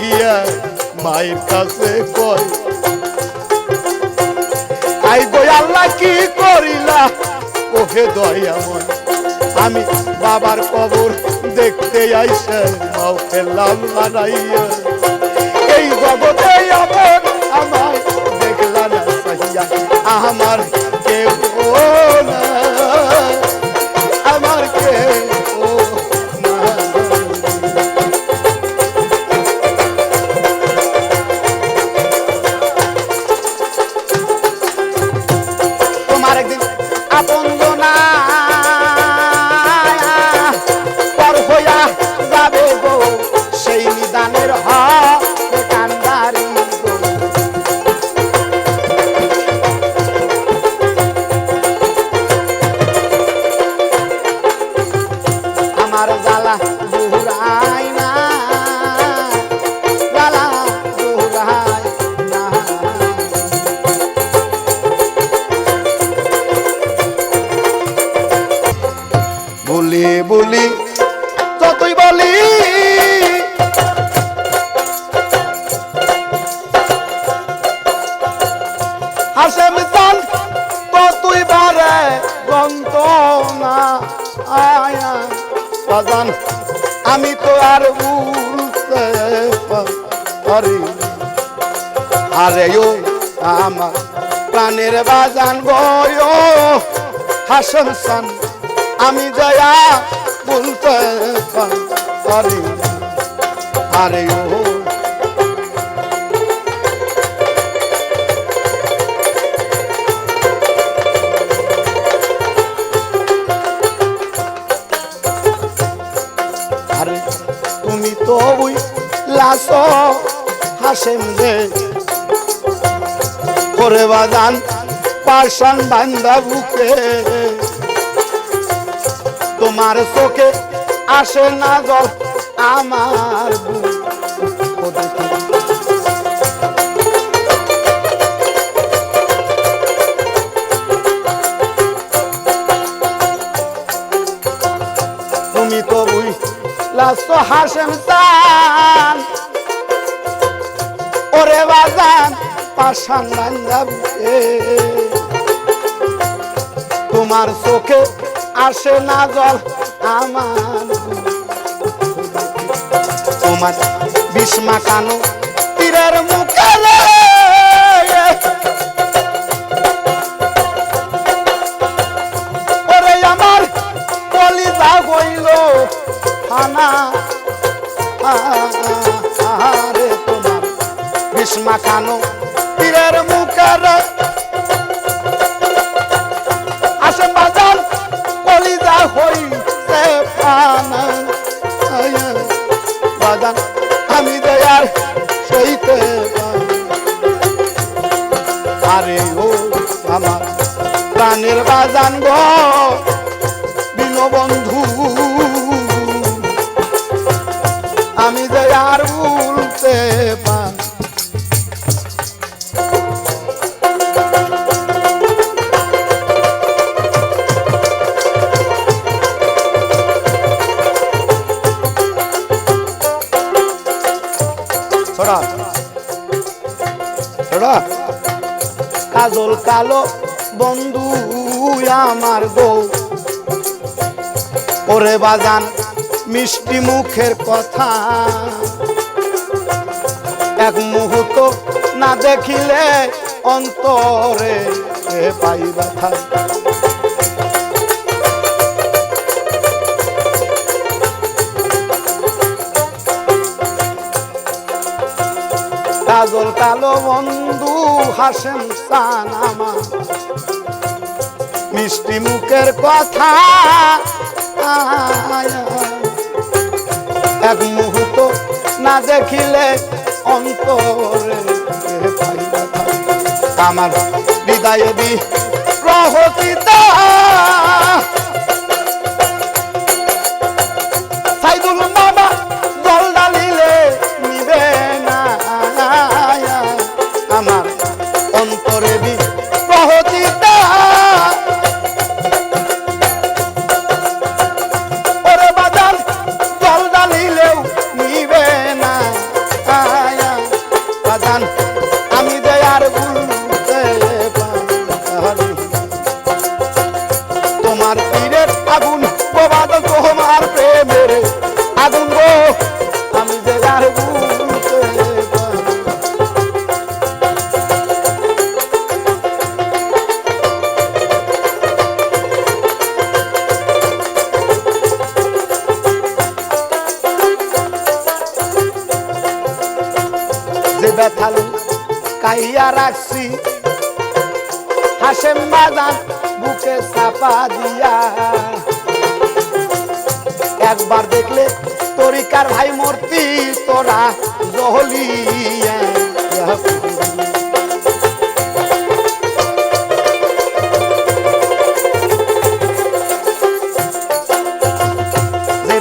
গিয়া মায়ের কাছে কয়, আই গো আল্লাহ, কি করিলা? ওহে দয়াময়, আমি বাবার কবর দেখতে আইসে, মাও ফেললাম মানাইয়া এই জগতে আমার দেখলা না সাহিয়া আমার কেউ বাজান, আমি তো আর উড়তে পারি। আরে ও আমার প্রাণের বাজান গয় হাসন সান, আমি জয়া বলতে পারি আরে ও লাস হাসেন রে। করে বাজান পাশান বান্দা বুকে। তোমার চোখে আসে না জল আমার তুমি তো বুই লাস্ট হাসেম চান ওরে বাজান পাশান তোমার চোখে আসে না জল আমার। তোমার বিষ্মা কানো তীরের মুখালে। ওরে আমার কলিজা গইল তোমার বিস্মা কানো তীরের মুখের। আসেন বাজার, কলিজা হই সে পানা। বাজান আমি দেয়ার সইতে পারি। আরে ও আমার প্রাণের বাজান গো। কাজল কালো বন্ধু আমার গো ওরে বাজান, মিষ্টি মুখের কথা। এক মুহূর্ত না দেখিলে অন্তরে পাই ব্যথা। কাজল কালো বন্ধু হাসেন সান আমার। মিষ্টি মুখের কথা এক মুহূর্ত না দেখিলে অন্তরে আমার হৃদয়ে দি রহতিতা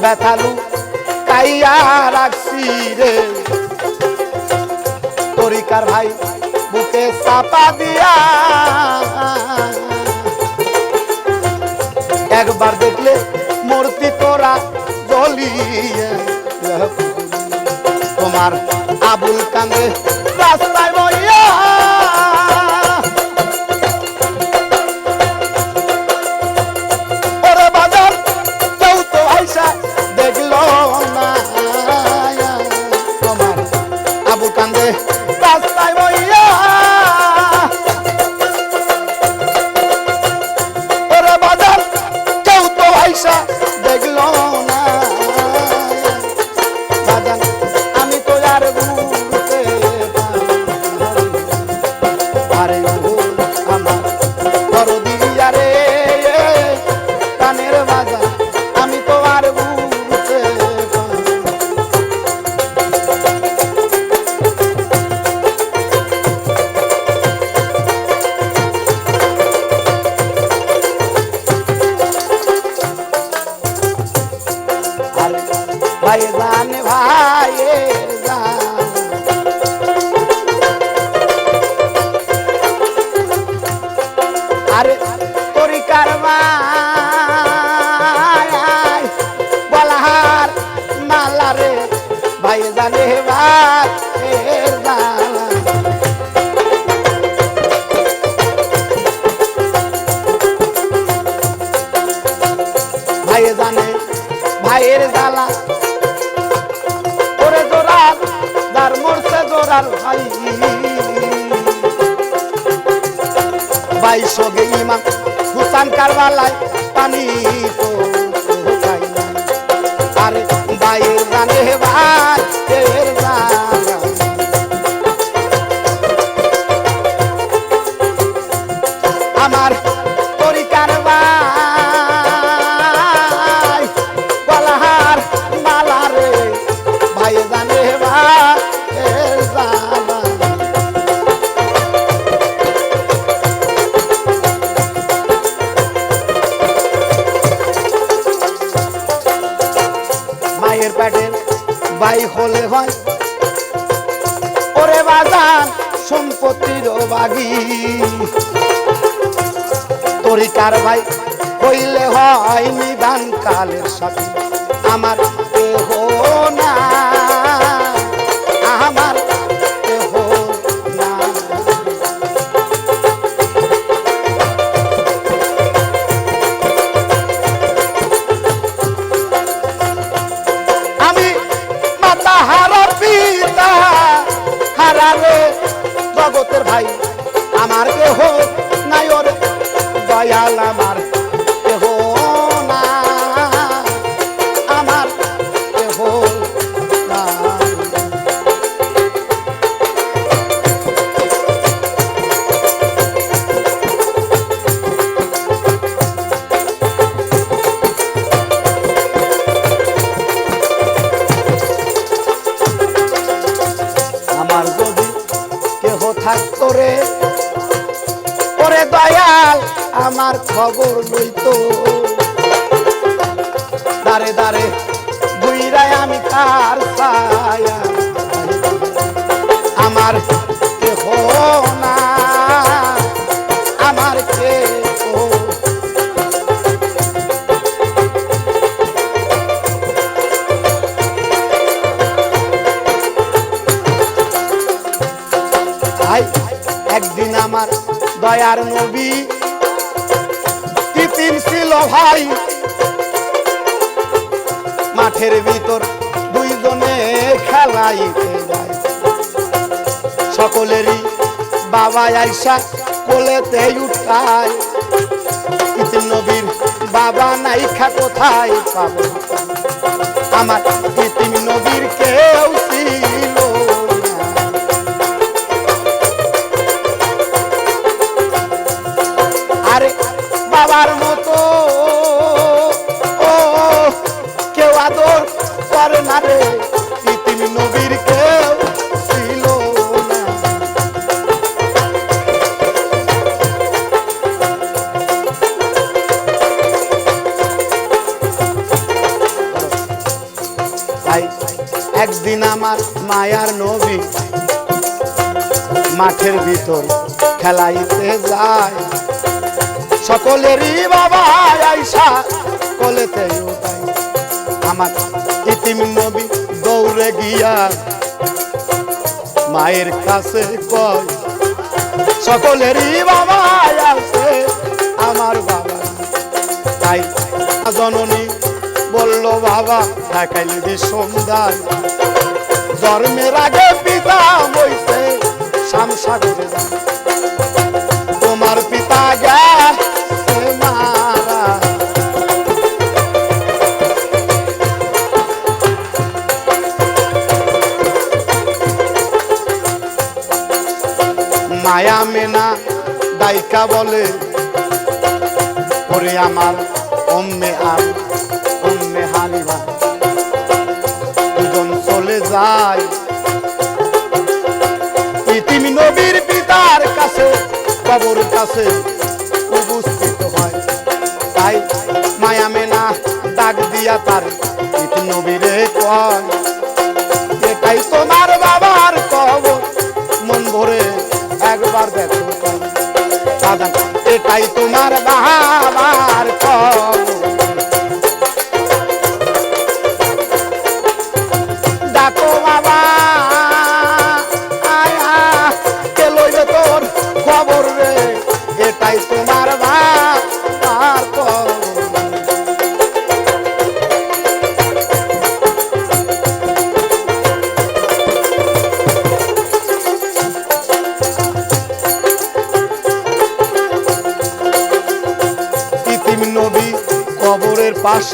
ব্যথালু তাইয়া রাখছি রে। তরিকার ভাই, বুকে চাপা দিয়া। একবার দেখলে মূর্তি তোরা জ্বলিয়ে তোমার আবুল কান্দে রাস্তায় থাকতো রে ওরে দয়াল আমার খবর লইতো। দারে দারে সকলেরই বাবা আইসা কোলেতে উঠায়। নবীর বাবা নাইখা কোথায় পাব? আমার ইতিম নবীর কেউ আরে বাবার মতো একদিন আমার মায়ার নবী মাঠের ভিতর খেলাইতে যায়। সকলেরই বাবা আইসা কলেতে আমার ইতিম নবী দৌড়ে গিয়া মায়ের কাছে কয়, সকলেরই বাবা আছে আমার বাবা তাই জননী বলল, বাবা দেখাইলে বিষমদার জন্মের আগে পিতা বইতে শামসাগরে যান তোমার পিতা মারা। মায়া মেনা দাইকা বলে আমার অম্মে আর যায়। পৃথিবী নবীর পিতার কাছে, কবর কাছে উপস্থিত হয়। তাই মায়া মেনা ডাক দিয়া তার পৃথিবী নবীরে কয়, এটাই তোমার বাবার কবর। মন ভরে একবার দেখো এটাই তোমার বাবার কবর।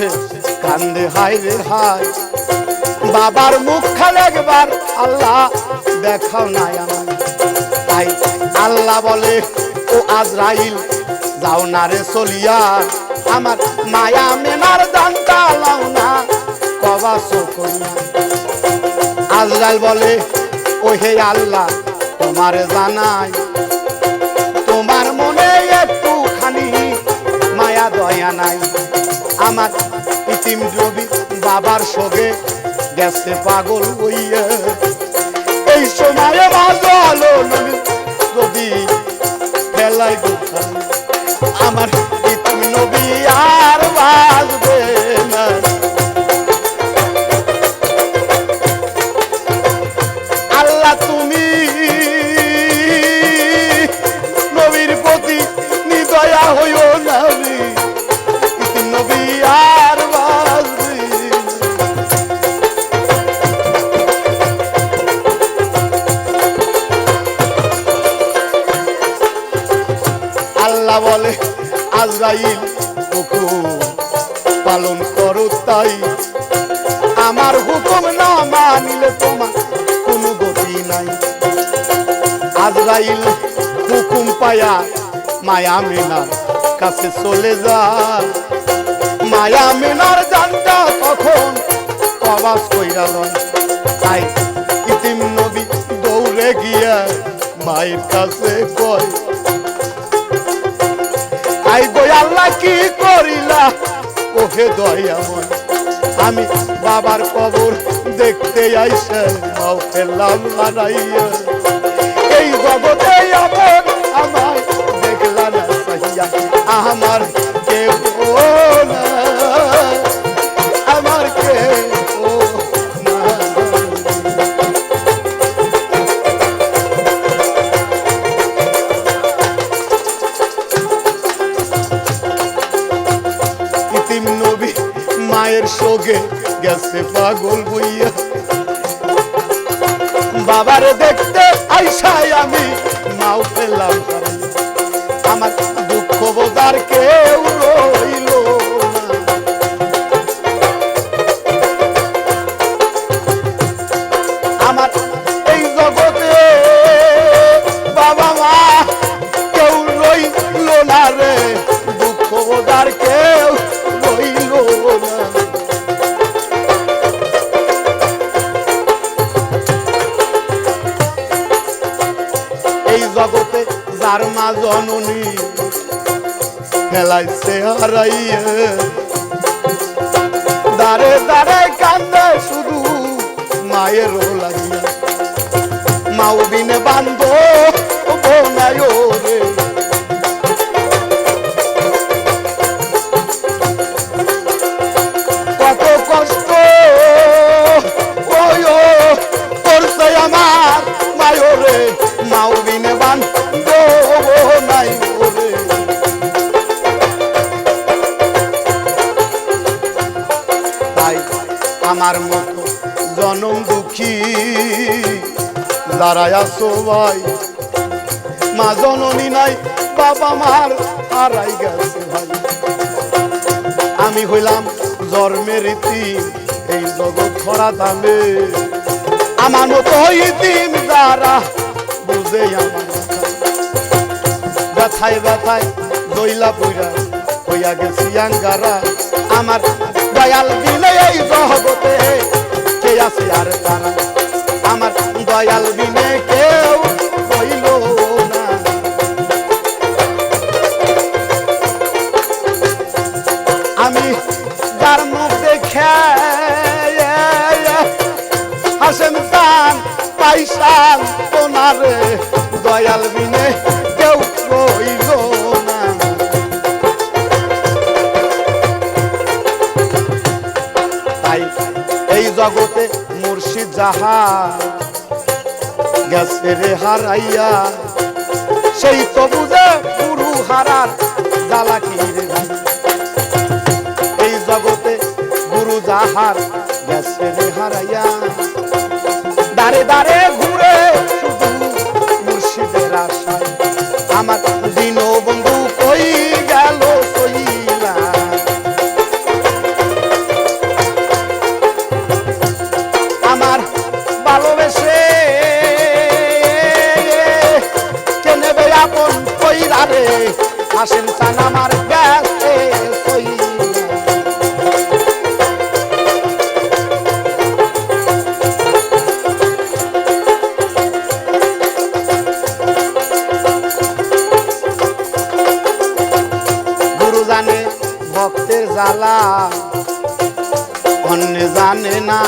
পাশে কান্দে হাই রে হাই বাবার মুখ খালে একবার, আল্লাহ দেখাও নাই আমার তাই আল্লাহ বলে, ও আজরাইল, যাও না রে চলিয়া। আমার মায়া মেনার দানটা লাও না, কবা করিয়া আজরাইল বলে, ও হে আল্লাহ, তোমার জানাই। তোমার মনে একটুখানি মায়া, দয়া নাই। আমার ইতিম রবি বাবার সঙ্গে গেছে পাগল হইয়ে। এই সময়ে পাগল বেলায় দুঃখান আমার ইতিম নবী আর বাজবে। আজরাইল হুকুম পায়া মায়া মিনার কাছে চলে যায় মায়া মিনার জানটা তখন কবাস কইরা লয়। তাই ইতিম নবী দৌড়ে গিয়া মায়ের কাছে কয়, আই গো আল্লাহ, কি করিলা? ওহে দয়াময়, আমি বাবার কবর দেখতে আইসে, মাও ফেললাম এই জগতে আপন আমার কেউ না মায়ের সঙ্গে গেছে পাগল বইয়া বাবারে দেখতে আইসাই আমি নাও পেলাম। আমার দুঃখ বোঝার কেউ হারাইয়ে আছো ভাই। মা জননী নাই, বাবা মার হারাই গেছে ভাই। আমি হইলাম জন্মের ইতিম এই জগৎ খরা দামে। আমার মতো ইতিম যারা বুঝে আমার। ব্যথায় ব্যথায় দইলা পইরা হইয়া গেছি আঙ্গারা। আমার দয়াল বিনে এই জগতে কে আছে আর তারা? আমার দয়াল বিনে কেউ হইল না। আমি যার মুখ দেখে হাসেন তান পাইসান ওনারে দয়াল বিনে কেউ রইল না। তাই এই জগতে মুর্শিদ যাহা গেছে রে হারাইয়া, সেই তো বুঝে গুরু হারার জ্বালা কি রে এই জগতে গুরু যাহার গেছে রে হারাইয়া। দাঁড়ে দাঁড়ে জ্বালা অন্য জানে না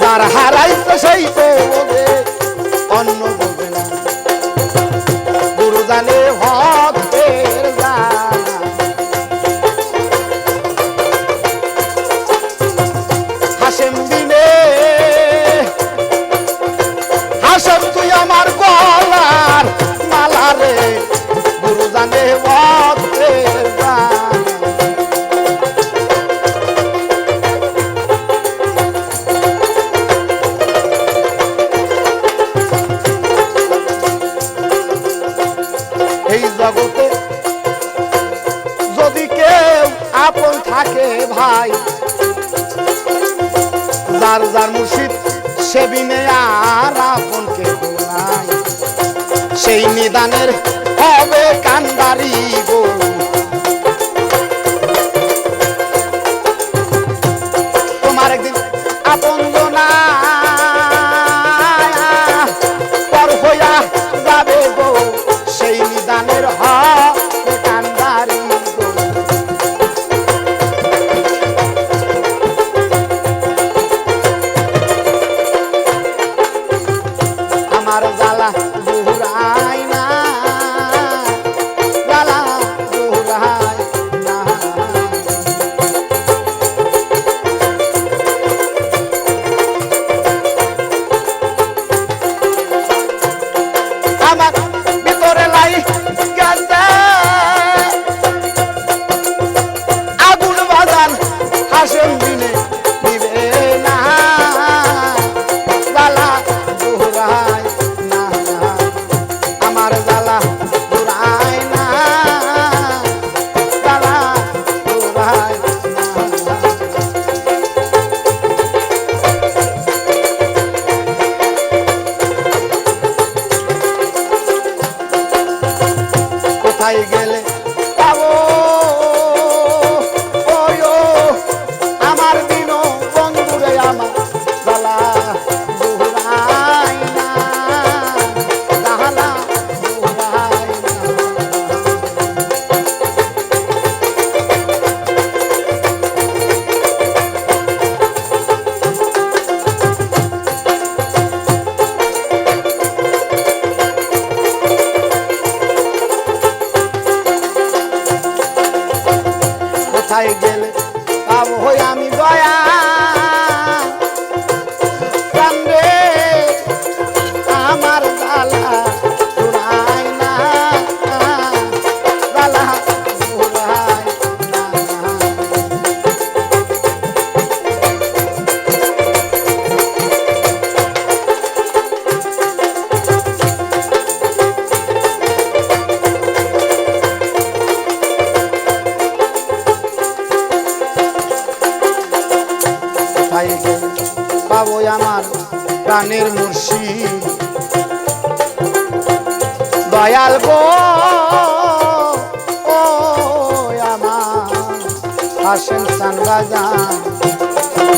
যার হারাইছে সেই তো অন্য বোঝে না। গুরু জানে থাকে ভাই। যার যার মুর্শিদ, সে বিনে আর আপন কেহ নাই। সেই নিদানের হবে কান্দারি গো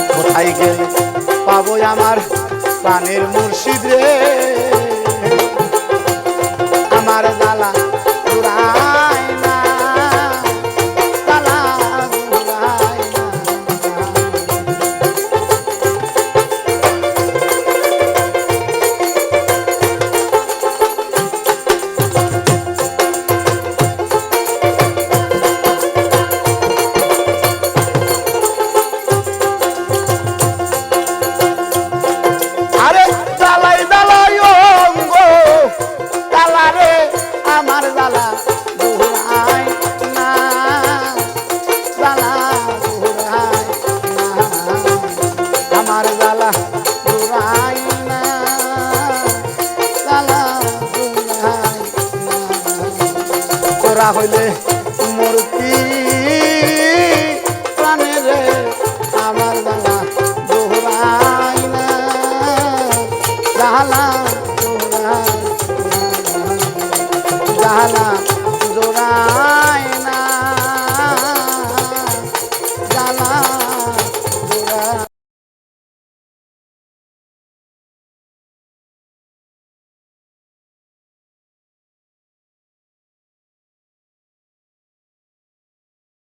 কোথায় গেলে পাবো আমার প্রাণের মুর্শিদ রে? আমার abajo.